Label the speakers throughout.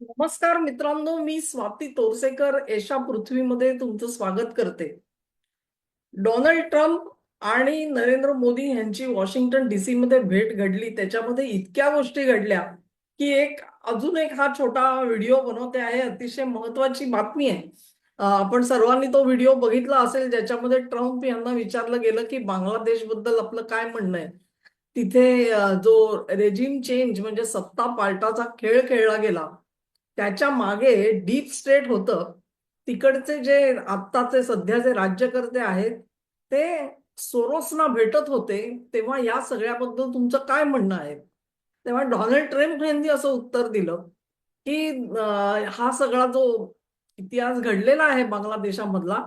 Speaker 1: नमस्कार मित्रांनो मी स्वाती तोरसेकर एशा पृथ्वीमध्ये तुमचं स्वागत करते. डोनाल्ड ट्रम्प आणि नरेंद्र मोदी यांची वॉशिंग्टन डीसी मध्ये भेट घडली. त्याच्यामध्ये इतक्या गोष्टी घडल्या की एक अजून एक हा छोटा व्हिडिओ बनवते आहे. अतिशय महत्वाची बातमी आहे. आपण सर्वांनी तो व्हिडिओ बघितला असेल ज्याच्यामध्ये ट्रम्प यांना विचारलं गेलं की बांगलादेशबद्दल आपलं काय म्हणणं आहे? तिथे जो रेजिम चेंज म्हणजे सत्ता पालटाचा खेळ खेळला गेला. त्याच्यामागे डीप स्टेट होतं. तिकडचे जे आत्ताचे सध्याचे राज्यकर्ते आहेत ते सोरोसना भेटत होते तेव्हा या सगळ्याबद्दल तुमचं काय म्हणणं आहे? तेव्हा डॉनल्ड ट्रम्प यांनी असं उत्तर दिलं की हा सगळा जो इतिहास घडलेला आहे बांगलादेशामधला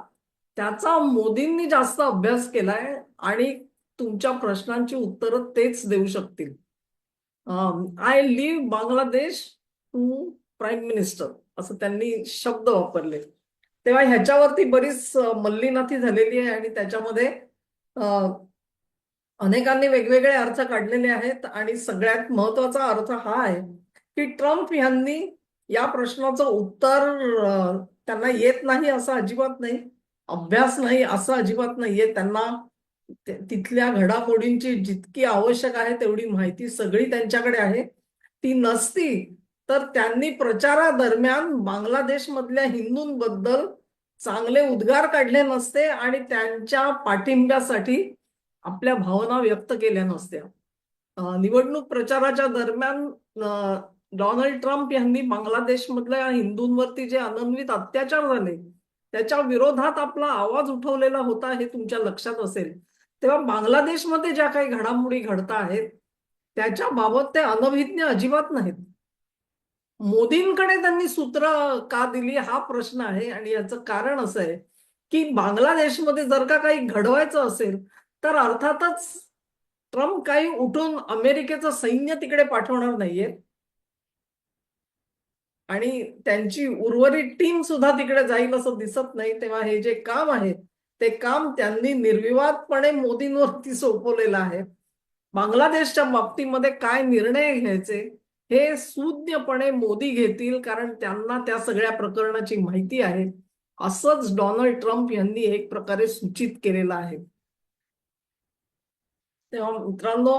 Speaker 1: त्याचा मोदींनी जास्त अभ्यास केलाय आणि तुमच्या प्रश्नांची उत्तरं तेच देऊ शकतील. I live Bangladesh to prime minister असं त्यांनी शब्द वापरले. तेव्हा ह्याच्यावरती बरीच मल्लीनाथी झालेली आहे आणि त्याच्यामध्ये अनेकांनी वेगवेगळे अर्थ काढलेले आहेत आणि सगळ्यात महत्त्वाचा अर्थ हा आहे की ट्रम्प यांनी या प्रश्नाचं उत्तर त्यांना येत नाही असं अजिबात नाही अभ्यास नाही असं अजिबात नाहीये. त्यांना तिथल्या घडामोडींची जितकी आवश्यक आहे तेवढी माहिती सगळी त्यांच्याकडे आहे. ती नसती तर त्यांनी प्रचारादरम्यान बांगलादेशमधल्या हिंदूंबद्दल चांगले उद्गार काढले नसते आणि त्यांच्या पाठिंब्यासाठी आपल्या भावना व्यक्त केल्या नसत्या. निवडणूक प्रचाराच्या दरम्यान डोनाल्ड ट्रम्प यांनी बांगलादेशमधल्या हिंदूंवरती जे अनन्वित अत्याचार झाले त्याच्या विरोधात आपला आवाज उठवलेला होता हे तुमच्या लक्षात असेल. तेव्हा बांगलादेशमध्ये ज्या काही घडामोडी घडता आहेत त्याच्या बाबत ते अनभिज्ञ अजिबात नाहीत. मोदींकडे त्यांनी सूत्र का दिली हा प्रश्न आहे. आणि याचं कारण असं आहे की बांगलादेशमध्ये जर का काही घडवायचं असेल तर अर्थातच ट्रम्प काही उठून अमेरिकेचं सैन्य तिकडे पाठवणार नाहीये. आणि त्यांची उर्वरित टीम सुद्धा तिकडे जाईल असं दिसत नाही. तेव्हा हे जे काम आहे ते काम त्यांनी निर्विवादपणे मोदींवरती सोपवलेलं आहे. बांगलादेशच्या बाबतीमध्ये काय निर्णय घ्यायचे? हे सुज्ञपणे मोदी घेतील कारण त्यांना त्या सगळ्या प्रकरणाची माहिती आहे. असंच डोनाल्ड ट्रम्प यांनी एक प्रकारे सूचित केलेलं आहे. तेव्हा मित्रांनो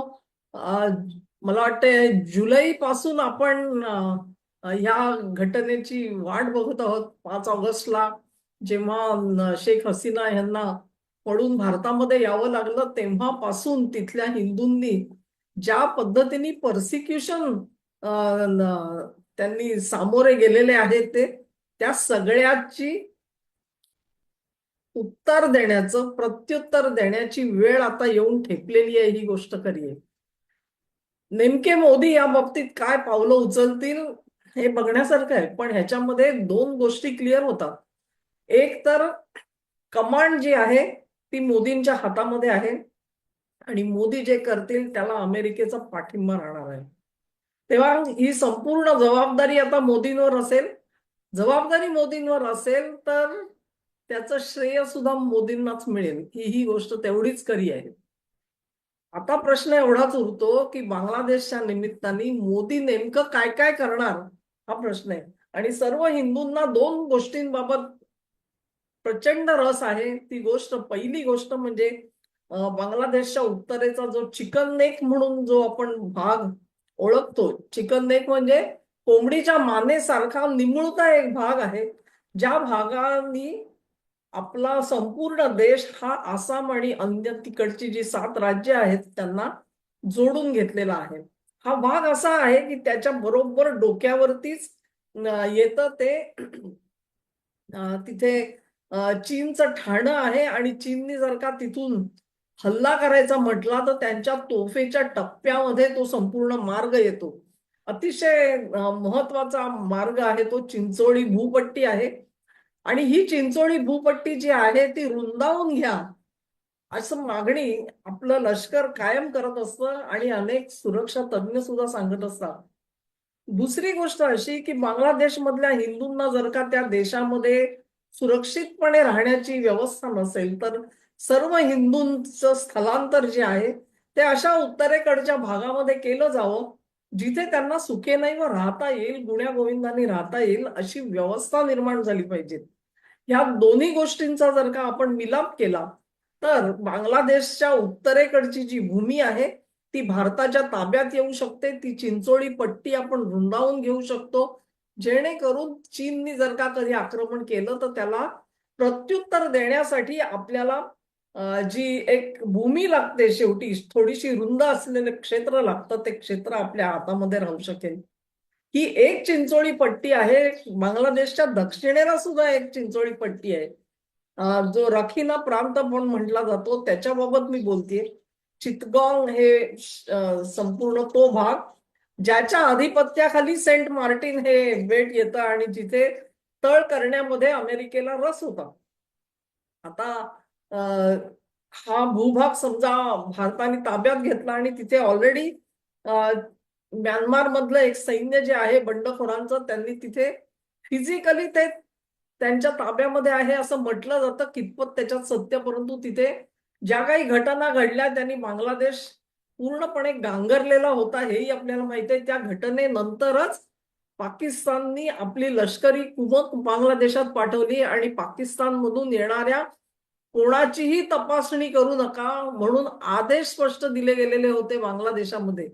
Speaker 1: मला वाटतं जुलै पासून आपण या ह्या घटनेची वाट बघत आहोत. पाच ऑगस्टला जेव्हा शेख हसीना यांना पडून भारतामध्ये यावं लागलं तेव्हापासून तिथल्या हिंदूंनी ज्या पद्धतीने परसिक्युशन त्यांनी सामोरे गेलेले आहेत ते. त्या सगळ्याची उत्तर देण्याचं प्रत्युत्तर देण्याची वेळ आता येऊन ठेपलेली आहे ही गोष्ट खरी आहे. नेमके मोदी या बाबतीत काय पावलं उचलतील हे बघण्यासारखं आहे पण ह्याच्यामध्ये दोन गोष्टी क्लिअर होतात. एक तर कमांड जी आहे ती मोदींच्या हातामध्ये आहे आणि मोदी जे करतील त्याला अमेरिकेचा पाठिंबा राहणार आहे. तेव्हा ही संपूर्ण जबाबदारी आता मोदींवर असेल. जबाबदारी मोदींवर असेल तर त्याचं श्रेय सुद्धा मोदींनाच मिळेल. ही ही गोष्ट तेवढीच खरी आहे. आता प्रश्न एवढाच उरतो की बांगलादेशच्या निमित्ताने मोदी नेमकं काय काय करणार हा प्रश्न आहे. आणि सर्व हिंदूंना दोन गोष्टींबाबत प्रचंड रस आहे. ती गोष्ट पहिली गोष्ट म्हणजे बांगलादेशच्या उत्तरेचा जो चिकन नेक म्हणून जो आपण भाग ओळखतो. चिकन नेक म्हणजे कोंबडीच्या मानेसारखा निमुळता एक भाग आहे. ज्या भागानी आपला संपूर्ण देश हा आसाम आणि अन्य तिकडची जी सात राज्य आहेत त्यांना जोडून घेतलेला आहे. हा भाग असा आहे की त्याच्या बरोबर डोक्यावरतीच येतं ते तिथे चीनचं ठाणं आहे आणि चीननी जर का तिथून हल्ला करायचा म्हटला तर त्यांच्या तोफेच्या टप्प्यामध्ये तो संपूर्ण मार्ग येतो. अतिशय महत्त्वाचा मार्ग आहे तो चिंचोळी भूपट्टी आहे. आणि ही चिंचोळी भूपट्टी जी आहे ती रुंदावून घ्या. असं मागणी आपलं लष्कर कायम करत असतं आणि अनेक सुरक्षा तज्ज्ञ सुद्धा सांगत असतात. दुसरी गोष्ट अशी की बांगलादेशमधल्या हिंदूंना जर का त्या देशामध्ये सुरक्षितपणे राहण्याची व्यवस्था नसेल तर सर्व हिंदूंचं स्थलांतर जे आहे ते अशा उत्तरेकडच्या भागामध्ये केलं जावं जिथे त्यांना सुखे नाही व राहता येईल गुण्या गोविंदांनी राहता येईल अशी व्यवस्था निर्माण झाली पाहिजे. ह्या दोन्ही गोष्टींचा जर का आपण मिलाप केला तर बांगलादेशच्या उत्तरेकडची जी भूमी आहे ती भारताच्या ताब्यात येऊ शकते ती चिंचोळी पट्टी आपण रुंदावून घेऊ शकतो जेणेकरून चीननी जर का कधी आक्रमण केलं तर त्याला प्रत्युत्तर देण्यासाठी आपल्याला जी एक भूमी लागते शेवटी थोडीशी रुंद असलेलं क्षेत्र लागतं ते क्षेत्र आपल्या हातामध्ये राहू शकेल. ही एक चिंचोळी पट्टी आहे. बांगलादेशच्या दक्षिणेला सुद्धा एक चिंचोळी पट्टी आहे. जो रखिना प्रांत पण म्हटला जातो त्याच्याबाबत मी बोलतेय. चितगॉंग हे संपूर्ण तो भाग ज्याच्या आधिपत्याखाली सेंट मार्टिन हे बेट येतं आणि जिथे तळ करण्यामध्ये अमेरिकेला रस होता. आता हा भूभाग समजा भारताने ताब्यात घेतला आणि तिथे ऑलरेडी म्यानमार मधलं एक सैन्य जे आहे बंडखोरांचं त्यांनी तिथे फिजिकली ते त्यांच्या ताब्यामध्ये आहे असं म्हटलं जातं. कितपत त्याच्यात सत्य परंतु तिथे ज्या काही घटना घडल्या त्यांनी बांगलादेश पूर्णपणे गांगरलेला होता हेही आपल्याला माहिती आहे. त्या घटनेनंतरच पाकिस्ताननी आपली लष्करी कुमक बांगलादेशात पाठवली आणि पाकिस्तानमधून येणाऱ्या कोणाचीही तपासणी करू नका म्हणून आदेश स्पष्ट दिले गेलेले होते बांगलादेशामध्ये.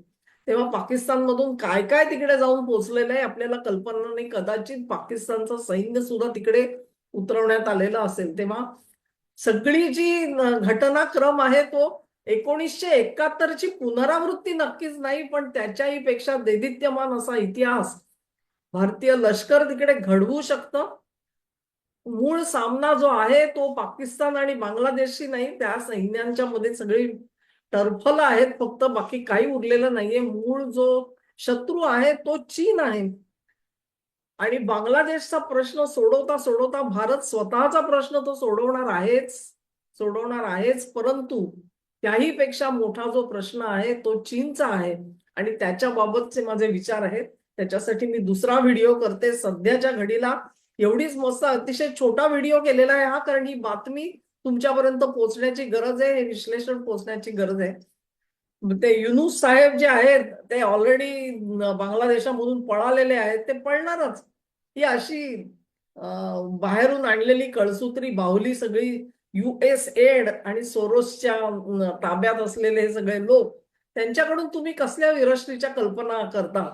Speaker 1: तेव्हा पाकिस्तानमधून काय काय तिकडे जाऊन पोहोचलेलं आहे आपल्याला कल्पना नाही. कदाचित पाकिस्तानचं सैन्य सुद्धा तिकडे उतरवण्यात आलेलं असेल. तेव्हा सगळी जी घटनाक्रम आहे तो एकोणीसशे एकाहत्तरची पुनरावृत्ती नक्कीच नाही पण त्याच्याही पेक्षा दैदित्यमान असा इतिहास भारतीय लष्कर तिकडे घडवू शकतं. मूळ सामना जो आहे तो पाकिस्तान आणि बांगलादेशशी नाही त्या सैन्यांच्या मध्ये सगळी टरफल आहेत फक्त बाकी काही उरलेलं नाहीये. मूळ जो शत्रू आहे तो चीन आहे. आणि बांगलादेशचा प्रश्न सोडवता सोडवता भारत स्वतःचा प्रश्न तो सोडवणार आहेच सोडवणार आहेच परंतु त्याही पेक्षा मोठा जो प्रश्न आहे तो चीनचा आहे. आणि त्याच्या बाबतचे माझे विचार आहेत. त्याच्यासाठी मी दुसरा व्हिडिओ करते. सध्याच्या घडीला एवढीच मस्त अतिशय छोटा व्हिडिओ केलेला आहे हा कारण ही बातमी तुमच्यापर्यंत पोहोचण्याची गरज आहे. हे विश्लेषण पोहोचण्याची गरज आहे. ते युनुस साहेब जे आहेत ते ऑलरेडी बांगलादेशामधून पळालेले आहेत. ते पळणारच. ही अशी बाहेरून आणलेली कळसूत्री बाहुली सगळी युएस एड आणि सोरोसच्या ताब्यात असलेले हे सगळे लोक त्यांच्याकडून तुम्ही कसल्या विरश्रीच्या कल्पना करता?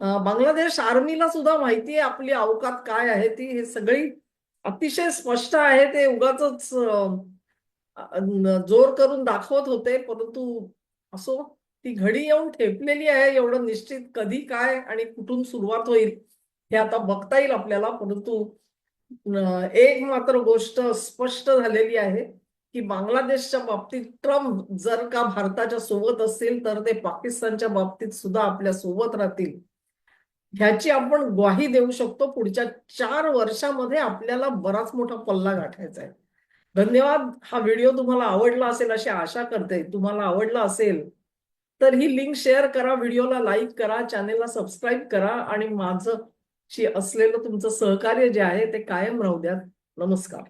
Speaker 1: बांगलादेश आर्मीला सुद्धा माहिती आहे आपली अवकात काय आहे ती हे सगळी अतिशय स्पष्ट आहे. ते उगाच जोर करून दाखवत होते परंतु असो ती घडी येऊन ठेपलेली आहे एवढं निश्चित कधी काय आणि कुठून सुरुवात होईल हे आता बघता येईल आपल्याला परंतु एक मात्र गोष्ट स्पष्ट झालेली आहे की बांगलादेशच्या बाबतीत ट्रम्प जर का भारताच्या सोबत असतील तर ते पाकिस्तानच्या बाबतीत सुद्धा आपल्यासोबत राहतील. ह्याची आपण ग्वाही देऊ शकतो. पुढच्या चार वर्षामध्ये आपल्याला बराच मोठा पल्ला गाठायचा आहे. धन्यवाद. हा व्हिडिओ तुम्हाला आवडला असेल अशी आशा करते. तुम्हाला आवडला असेल तर ही लिंक शेअर करा व्हिडिओला लाईक करा चॅनेलला सबस्क्राईब करा आणि माझं शी असलेलं तुमचं सहकार्य जे आहे ते कायम राहू द्या नमस्कार.